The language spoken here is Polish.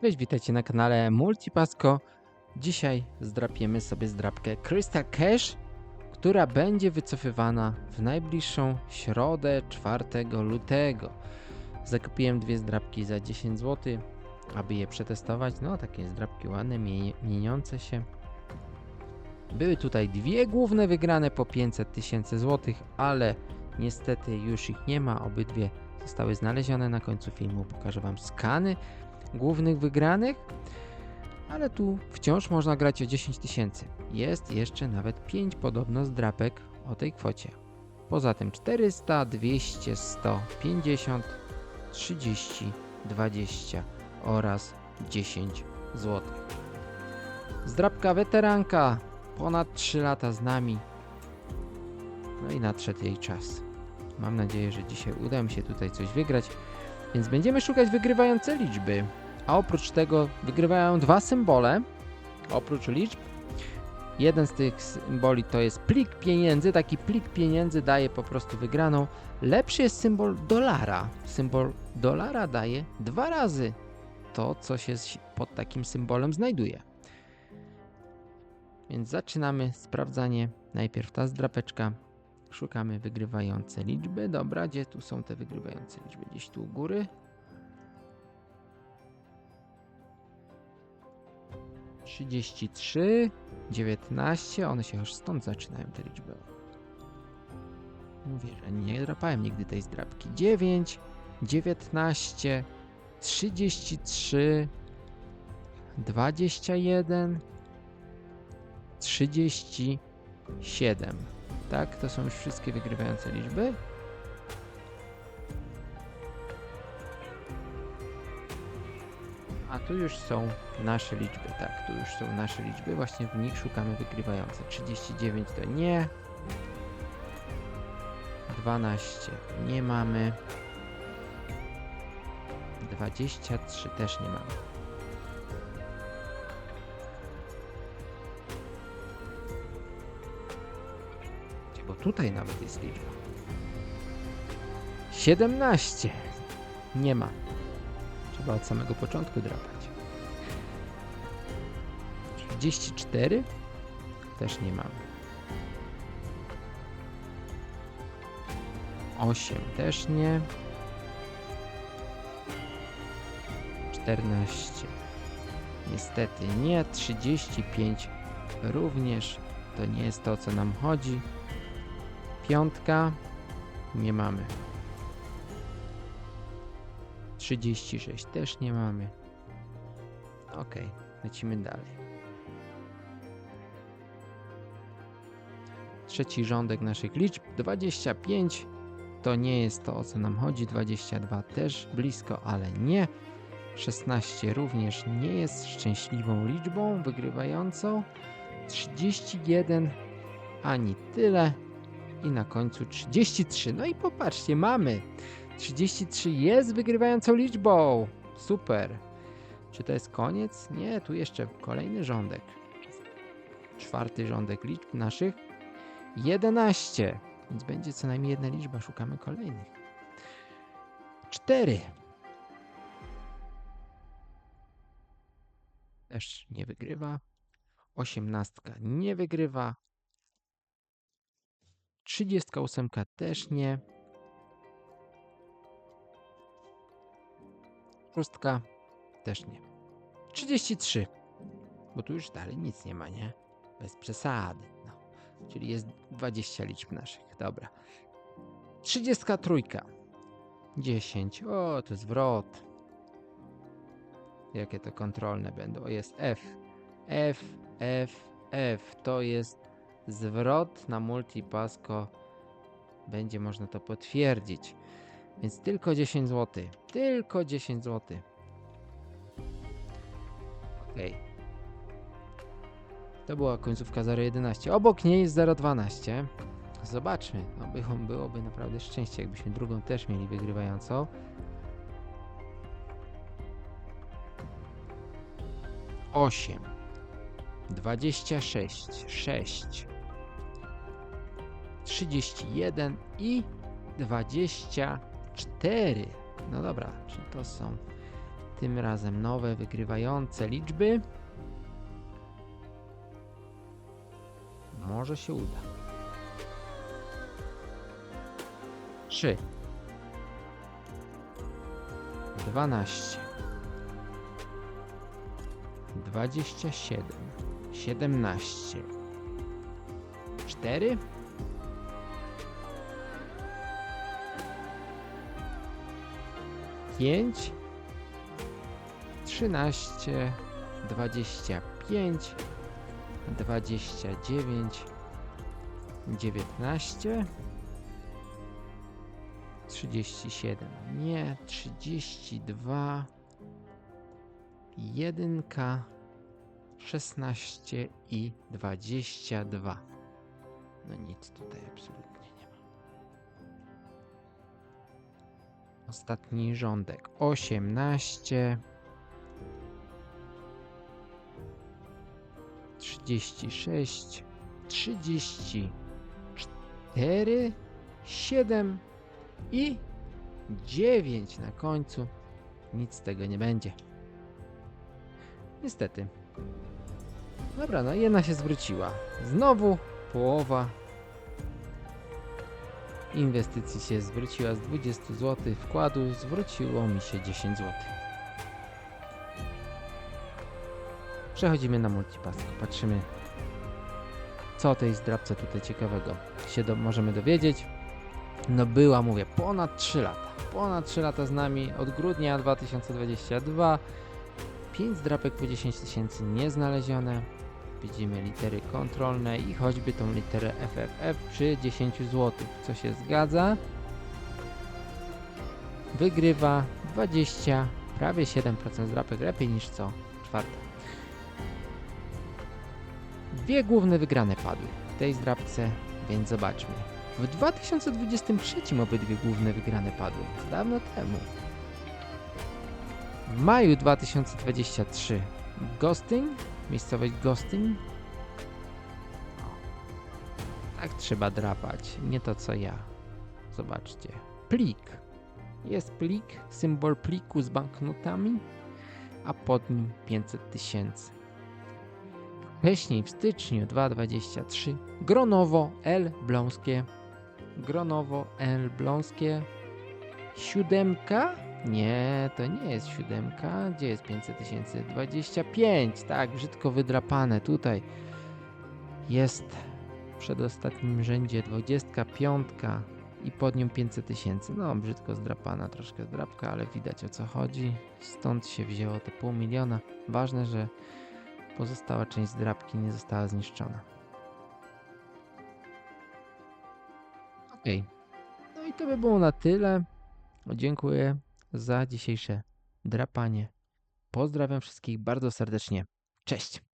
Cześć, witajcie na kanale Multipasko. Dzisiaj zdrapiemy sobie zdrapkę Crystal Cash, która będzie wycofywana w najbliższą środę 4 lutego. Zakupiłem dwie zdrapki za 10 zł, aby je przetestować. No, takie zdrapki ładne, mie- mieniące się. Były tutaj dwie główne wygrane po 500 tysięcy złotych, ale niestety już ich nie ma. Obydwie zostały znalezione. Na końcu filmu pokażę Wam skany głównych wygranych, ale tu wciąż można grać o 10 tysięcy. Jest jeszcze nawet 5 podobno zdrapek o tej kwocie. Poza tym 400, 200, 100, 50, 30, 20 oraz 10 zł. Zdrapka weteranka, ponad 3 lata z nami. No i nadszedł jej czas. Mam nadzieję, że dzisiaj uda mi się tutaj coś wygrać. Więc będziemy szukać wygrywające liczby. A oprócz tego wygrywają dwa symbole. Oprócz liczb. Jeden z tych symboli to jest plik pieniędzy. Taki plik pieniędzy daje po prostu wygraną. Lepszy jest symbol dolara. Symbol dolara daje dwa razy to, co się pod takim symbolem znajduje. Więc zaczynamy sprawdzanie. Najpierw ta zdrapeczka. Szukamy wygrywające liczby. Dobra, gdzie tu są te wygrywające liczby? Gdzieś tu u góry. Trzydzieści trzy, dziewiętnaście, one się już stąd zaczynają te liczby. Mówię, że nie drapałem nigdy tej trzydzieści trzy, dwadzieścia jeden, trzydzieści siedem. Tak, to są już wszystkie wygrywające liczby. A tu już są nasze liczby, tak, tu już są nasze liczby, właśnie w nich szukamy wygrywające. 39 to nie. 12 nie mamy. 23 też nie mamy. Bo tutaj nawet jest liczba. 17. Nie ma. Trzeba od samego początku drapać. 34. Też nie mamy. 8 też nie. 14. Niestety nie. 35 również. To nie jest to, co nam chodzi. Piątka. Nie mamy. 36 też nie mamy. Ok, lecimy dalej. Trzeci rządek naszych liczb 25 to nie jest to o co nam chodzi. 22 też blisko, ale nie. 16 również nie jest szczęśliwą liczbą wygrywającą. 31 ani tyle. I na końcu 33. No i popatrzcie, mamy. 33 jest wygrywającą liczbą. Super. Czy to jest koniec? Nie, tu jeszcze kolejny rządek. Czwarty rządek liczb naszych. 11. Więc będzie co najmniej jedna liczba. Szukamy kolejnych. 4. Też nie wygrywa. 18 nie wygrywa. 38 też nie. Szóstka też nie. 33. Bo tu już dalej nic nie ma, nie? Bez przesady. No. Czyli jest 20 liczb naszych. Dobra. 33. 10. O, to zwrot. Jakie to kontrolne będą. O, jest F. F, F, F. To jest zwrot na multipasko. Będzie można to potwierdzić. Więc tylko 10 zł. Tylko 10 zł. Okej. To była końcówka 011. Obok niej jest 012. Zobaczmy. No by, byłoby naprawdę szczęście, jakbyśmy drugą też mieli wygrywającą. Osiem. Dwadzieścia sześć. Sześć. Trzydzieści jeden i dwadzieścia cztery. No dobra, czy to są Tym razem nowe, wygrywające liczby. Może się uda. 3 12 27 17 4 5 13 25 29 19 37 nie 32 1 16 i 22 no nic tutaj absolutnie ostatni rządek 18 36 34 7 i 9 na końcu. Nic z tego nie będzie. Niestety. Dobra, no jedna się zwróciła. Znowu połowa inwestycji się zwróciła z 20 zł. Wkładu zwróciło mi się 10 zł. Przechodzimy na multipask. Patrzymy, co o tej zdrabce tutaj ciekawego się do, możemy dowiedzieć. No była, mówię, ponad 3 lata. Ponad 3 lata z nami od grudnia 2022. 5 zdrapek po 10 tysięcy nieznalezione. Widzimy litery kontrolne i choćby tą literę FFF przy 10 zł, co się zgadza. Wygrywa 20, prawie 7% zdrapek, lepiej niż co czwarta. Dwie główne wygrane padły w tej zdrabce, więc zobaczmy. W 2023 obydwie główne wygrane padły, dawno temu. W maju 2023 Ghosting, miejscowość Ghosting. O, Tak trzeba drapać, nie to co ja. Zobaczcie. Plik. Jest plik, symbol pliku z banknotami, a pod nim 500 tysięcy. Wcześniej w styczniu 2023 Gronowo L Bląskie. Gronowo L Bląskie. Siódemka? Nie, to nie jest siódemka. Gdzie jest 500 tysięcy? 25. Tak, brzydko wydrapane. Tutaj jest w przedostatnim rzędzie 25 i pod nią 500 tysięcy. No, brzydko zdrapana troszkę zdrapka, ale widać o co chodzi. Stąd się wzięło te pół miliona. Ważne, że pozostała część zdrapki nie została zniszczona. Okej. No i to by było na tyle. Dziękuję za dzisiejsze drapanie. Pozdrawiam wszystkich bardzo serdecznie. Cześć!